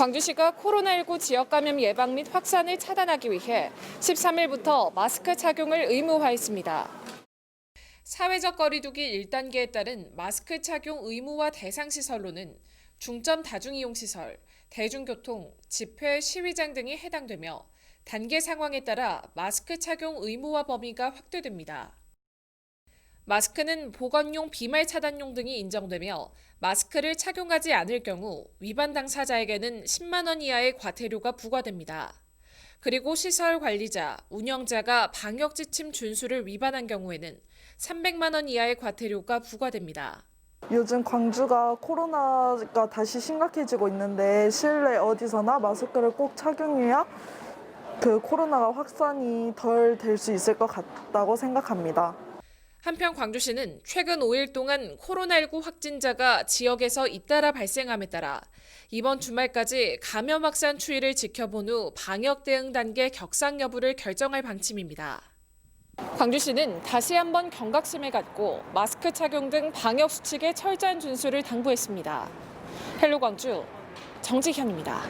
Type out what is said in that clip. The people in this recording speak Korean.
광주시가 코로나19 지역 감염 예방 및 확산을 차단하기 위해 13일부터 마스크 착용을 의무화했습니다. 사회적 거리두기 1단계에 따른 마스크 착용 의무화 대상 시설로는 중점 다중이용 시설, 대중교통, 집회, 시위장 등이 해당되며 단계 상황에 따라 마스크 착용 의무화 범위가 확대됩니다. 마스크는 보건용 비말 차단용 등이 인정되며 마스크를 착용하지 않을 경우 위반 당사자에게는 10만 원 이하의 과태료가 부과됩니다. 그리고 시설 관리자, 운영자가 방역 지침 준수를 위반한 경우에는 300만 원 이하의 과태료가 부과됩니다. 요즘 광주가 코로나가 다시 심각해지고 있는데 실내 어디서나 마스크를 꼭 착용해야 그 코로나가 확산이 덜 될 수 있을 것 같다고 생각합니다. 한편 광주시는 최근 5일 동안 코로나19 확진자가 지역에서 잇따라 발생함에 따라 이번 주말까지 감염 확산 추이를 지켜본 후 방역 대응 단계 격상 여부를 결정할 방침입니다. 광주시는 다시 한번 경각심을 갖고 마스크 착용 등 방역 수칙의 철저한 준수를 당부했습니다. 헬로 광주 정지현입니다.